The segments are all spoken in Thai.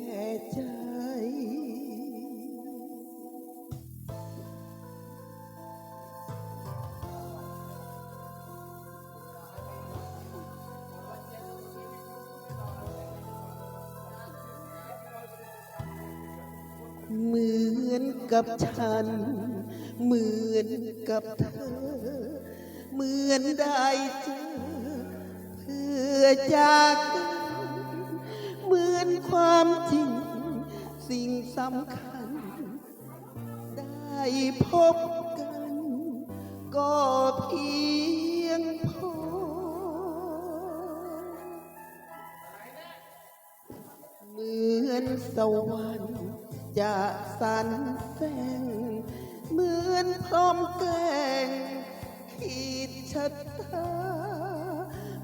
แก่ใจ เหมือนกับฉัน เหมือนกับเธอ เหมือนได้เจอเพื่อจาก เหมือนความจริง สิ่งสำคัญ ได้พบกัน ก็เพียงพอ เหมือนสวรรค์จะสรรแสงเหมือนพร้อมแกล้งขีดชะตา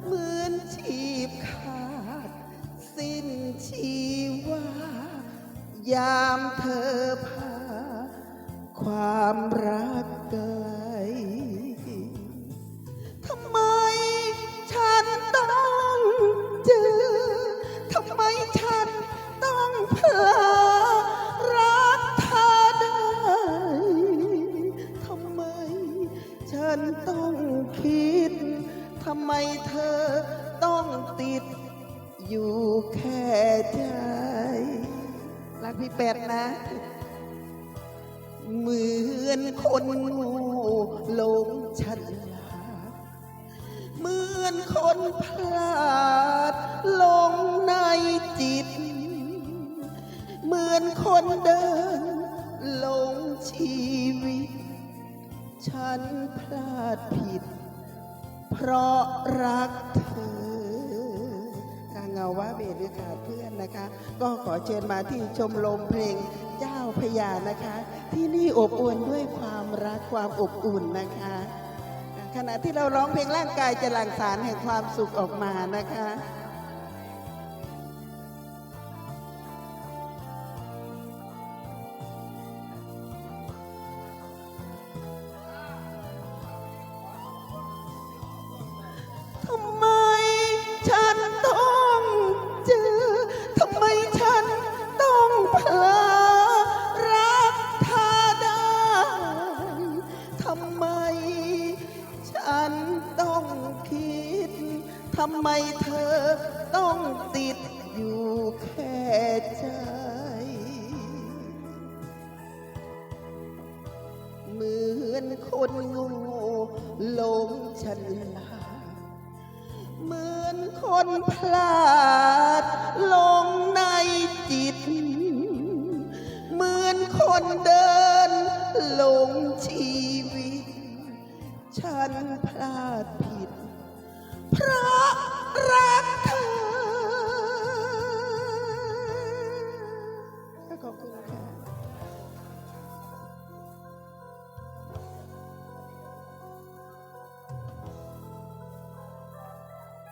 เหมือนชีพขา ยามเธอพาความรักไกลทำไมฉันต้องเจอ ทำไมฉันต้องเพ้อรักเธอได้ ทำไมฉันต้องคิด ทำไมเธอต้องติดอยู่แค่ใจ พี่เป็ดนะ เหมือนคนโงูหลงฉลาดเหมือนคนพลาดลงในจิต เหมือนคนเดินหลงชีวิต ฉันพลาดผิด เพราะรักเธอ เงาว่าเบหรือขาดเพื่อนนะคะ ก็ขอเชิญมาที่ชมรมเพลงเจ้าพญานะคะ ที่นี่อบอวลด้วยความรักความอบอุ่นนะคะ ขณะที่เราร้องเพลงร่างกายจะหลั่งสารแห่งความสุขออกมานะคะ ทำไมเธอต้องติดอยู่แค่ใจ เหมือนคนโงูหลงฉลาดเหมือนคนพลาดลงในจิต เหมือนคนเดินหลงชีวิต ฉันพลาดผิด 啊！